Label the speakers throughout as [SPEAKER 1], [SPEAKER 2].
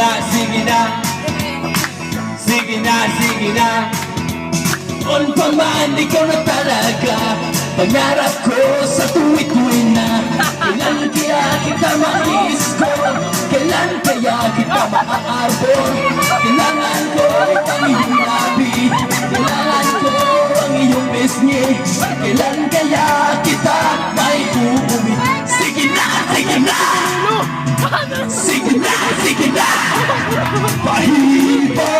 [SPEAKER 1] na, sige na Sige na, sige na On pa man, ikaw na talaga. Pangarap ko sa tuwi-tuwi na. Kailan kaya kita ma-miss ko Kailan kaya kita maaabot? Kailangan ko ang iyong labi Kailangan ko ang iyong bisngi Kailan kaya People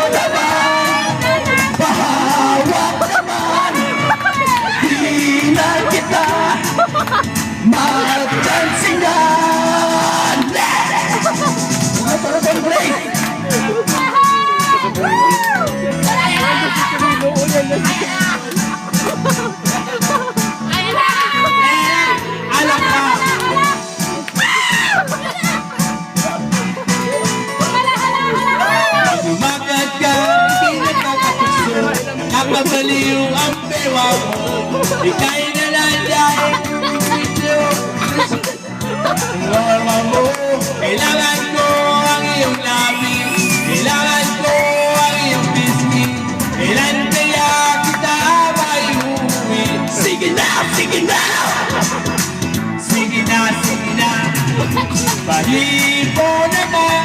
[SPEAKER 1] Nakabaliw ang bewa mo. Ika'y nalandahing video Norma mo. Kailangan ko ang iyong labi Kailangan ko ang iyong biscuit Kailan kaya kita maiuwi? Sige na, sige na. Sige na, sige na. Pahipo naman naman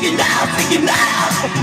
[SPEAKER 1] figured out, figured out.